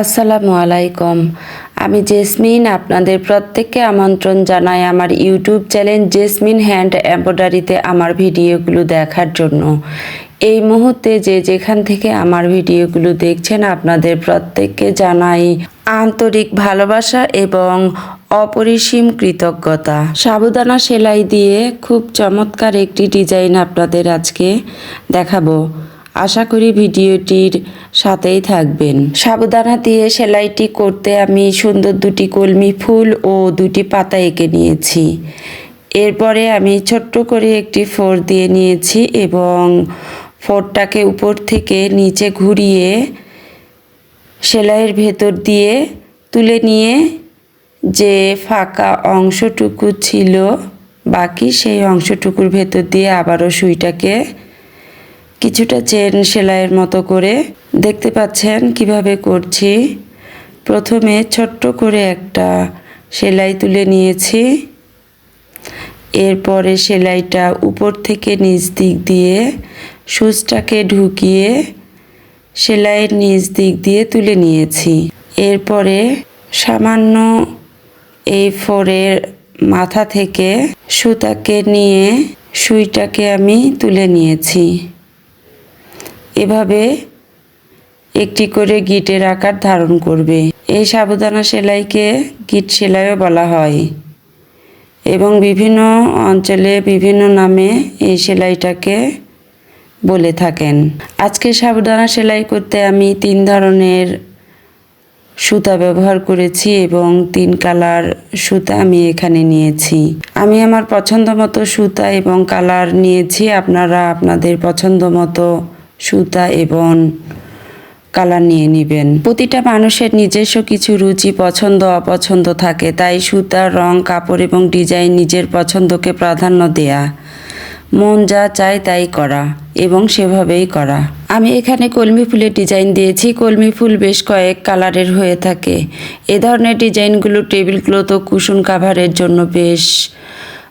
আসসালামু আলাইকুম। আমি জেসমিন, আপনাদের প্রত্যেককে আমন্ত্রণ জানাই আমার ইউটিউব চ্যানেল জেসমিন হ্যান্ড এম্ব্রয়ডারিতে আমার ভিডিওগুলো দেখার জন্য। এই মুহূর্তে যে যেখান থেকে আমার ভিডিওগুলো দেখছেন, আপনাদের প্রত্যেককে জানাই আন্তরিক ভালোবাসা এবং অপরিসীম কৃতজ্ঞতা। সাবুদানা সেলাই দিয়ে খুব চমৎকার একটি ডিজাইন আপনাদের আজকে দেখাবো। আশা করি ভিডিওটির সাথেই থাকবেন। সাবুদানা দিয়ে সেলাইটি করতে আমি সুন্দর দুটি কলমি ফুল ও দুটি পাতা এঁকে নিয়েছি। এরপরে আমি ছোট্ট করে একটি ফোর দিয়ে নিয়েছি এবং ফোরটাকে উপর থেকে নিচে ঘুরিয়ে সেলাইয়ের ভেতর দিয়ে তুলে নিয়ে যে ফাঁকা অংশটুকু ছিল বাকি সেই অংশটুকুর ভেতর দিয়ে আবারও সুইটাকে কিছুটা চেন সেলাইয়ের মতো করে দেখতে পাচ্ছেন কীভাবে করছি। প্রথমে ছোট্ট করে একটা সেলাই তুলে নিয়েছি। এরপরে সেলাইটা উপর থেকে নিচ দিক দিয়ে সুচটাকে ঢুকিয়ে সেলাইয়ের নিচ দিক দিয়ে তুলে নিয়েছি। এরপরে সামান্য এই ফোরের মাথা থেকে সুতাকে নিয়ে সুইটাকে আমি তুলে নিয়েছি। এভাবে একটি করে গিটের আকার ধারণ করবে। এই সাবধানা সেলাইকে গিট সেলাইও বলা হয়। এবং বিভিন্ন অঞ্চলে বিভিন্ন নামে এই সেলাইটাকে বলে থাকেন। আজকে সাবধানা সেলাই করতে আমি তিন ধরনের সুতা ব্যবহার করেছি এবং তিন কালার সুতা আমি এখানে নিয়েছি। আমি আমার পছন্দ মতো সুতা এবং কালার নিয়েছি। আপনারা আপনাদের পছন্দ মতো সুতা এবং কালার নিয়ে নেবেন। প্রতিটা মানুষের নিজস্ব কিছু রুচি, পছন্দ, অপছন্দ থাকে, তাই সুতার রং, কাপড় এবং ডিজাইন নিজের পছন্দকে প্রাধান্য দেয়া। মন যা চায় তাই করা এবং সেভাবেই করা। আমি এখানে কলমি ফুলের ডিজাইন দিয়েছি। কলমি ফুল বেশ কয়েক কালারের হয়ে থাকে। এ ধরনের ডিজাইনগুলো টেবিল ক্লথ ও কুশন কাভারের জন্য বেশ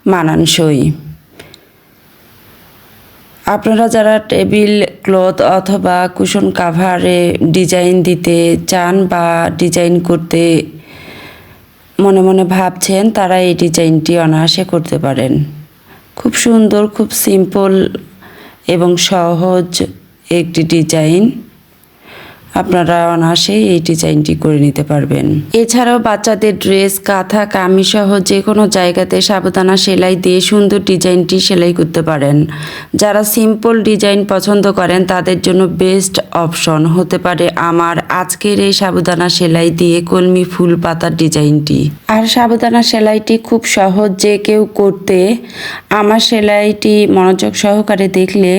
মানানসই। আপনারা যারা টেবিল, ক্লথ অথবা কুশন কাভারে ডিজাইন দিতে চান বা ডিজাইন করতে মনে মনে ভাবছেন, তারা এই ডিজাইনটি অনায়াসে করতে পারেন। খুব সুন্দর, খুব সিম্পল এবং সহজ একটি ডিজাইন। আপনারা অনায়াসেই এই ডিজাইনটি করে নিতে পারবেন। এছাড়াও বাচ্চাদের ড্রেস, কাঁথা কামিজ সহ যে কোনো জায়গাতে সাবধানা সেলাই দিয়ে সুন্দর ডিজাইনটি সেলাই করতে পারেন। যারা সিম্পল ডিজাইন পছন্দ করেন, তাদের জন্য বেস্ট অপশন হতে পারে আমার আজকের এই সাবধানা সেলাই দিয়ে কলমি ফুল পাতার ডিজাইনটি। আর সাবধানা সেলাইটি খুব সহজ যে কেউ করতে। আমার সেলাইটি মনোযোগ সহকারে দেখলে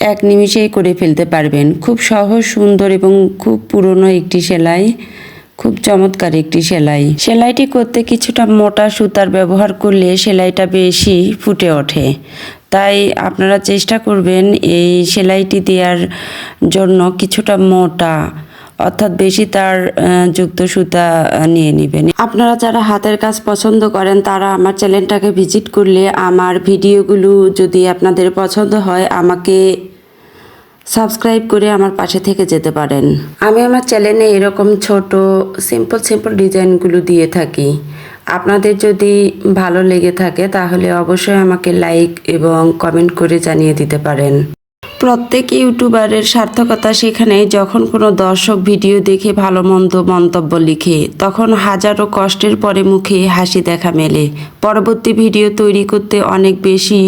এক নিমিষেই করে ফেলতে পারবেন। খুব সহজ, সুন্দর এবং খুব পুরনো একটি সেলাই। খুব চমৎকার একটি সেলাই। সেলাইটি করতে কিছুটা মোটা সুতার ব্যবহার করলে সেলাইটা বেশি ফুটে ওঠে। তাই আপনারা চেষ্টা করবেন এই সেলাইটি দেওয়ার জন্য কিছুটা মোটা অর্থাৎ বেশি তার যুক্ত সুতা নিয়ে নেবেন। আপনারা যারা হাতের কাজ পছন্দ করেন, তারা আমার চ্যানেলটাকে ভিজিট করলে আমার ভিডিওগুলো যদি আপনাদের পছন্দ হয়, আমাকে সাবস্ক্রাইব করে আমার পাশে থেকে যেতে পারেন। আমি আমার চ্যানেলে এরকম ছোট সিম্পল সিম্পল ডিজাইনগুলো দিয়ে থাকি। আপনাদের যদি ভালো লেগে থাকে, তাহলে অবশ্যই আমাকে লাইক এবং কমেন্ট করে জানিয়ে দিতে পারেন। প্রত্যেক ইউটিউবারের সার্থকতা সেখানে যখন কোনো দর্শক ভিডিও দেখে ভালো মন্দ মন্তব্য লিখে, তখন হাজারো কষ্টের পরে মুখে হাসি দেখা মেলে। পরবর্তী ভিডিও তৈরি করতে অনেক বেশি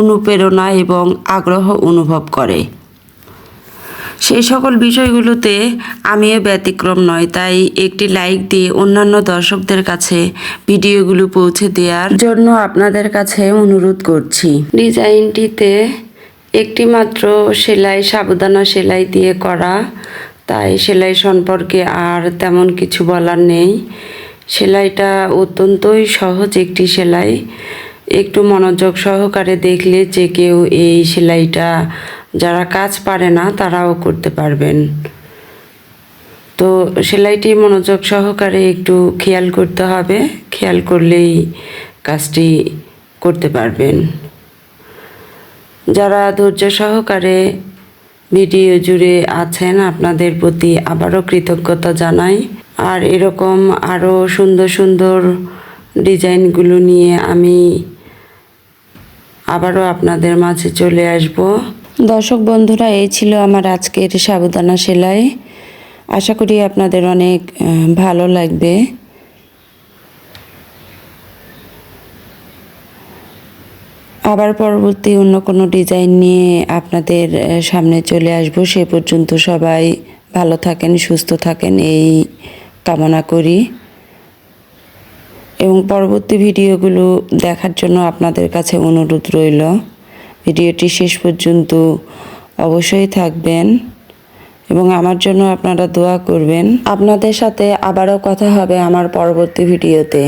অনুপ্রেরণা এবং আগ্রহ অনুভব করে। সেই সকল বিষয়গুলোতে আমিও ব্যতিক্রম নয়, তাই একটি লাইক দিয়ে অন্যান্য দর্শকদের কাছে ভিডিওগুলো পৌঁছে দেওয়ার জন্য আপনাদের কাছে অনুরোধ করছি। ডিজাইনটিতে একটি মাত্র সেলাই, সাবধানা সেলাই দিয়ে করা। তাই সেলাই সম্পর্কে আর তেমন কিছু বলার নেই। সেলাইটা অত্যন্তই সহজ একটি সেলাই। একটু মনোযোগ সহকারে দেখলে যে কেউ এই সেলাইটা, যারা কাজ পারে না, তারাও করতে পারবেন। তো সেলাইটি মনোযোগ সহকারে একটু খেয়াল করতে হবে। খেয়াল করলেই কাজটি করতে পারবেন। যারা ধৈর্য সহকারে ভিডিও জুড়ে আছেন, আপনাদের প্রতি আবারও কৃতজ্ঞতা জানাই। আর এরকম আরও সুন্দর সুন্দর ডিজাইনগুলো নিয়ে আমি আবারও আপনাদের মাঝে চলে আসব। দর্শক বন্ধুরা, এই ছিল আমার আজকের সাবুদানা সেলাই। আশা করি আপনাদের অনেক ভালো লাগবে। আবার পরবর্তী অন্য কোনো ডিজাইন নিয়ে আপনাদের সামনে চলে আসব। সে পর্যন্ত সবাই ভালো থাকেন, সুস্থ থাকেন, এই কামনা করি। এবং পরবর্তী ভিডিওগুলো দেখার জন্য আপনাদের কাছে অনুরোধ রইল। ভিডিওটি শেষ পর্যন্ত অবশ্যই থাকবেন এবং আমার জন্য আপনারা দোয়া করবেন। আপনাদের সাথে আবারও কথা হবে আমার পরবর্তী ভিডিওতে।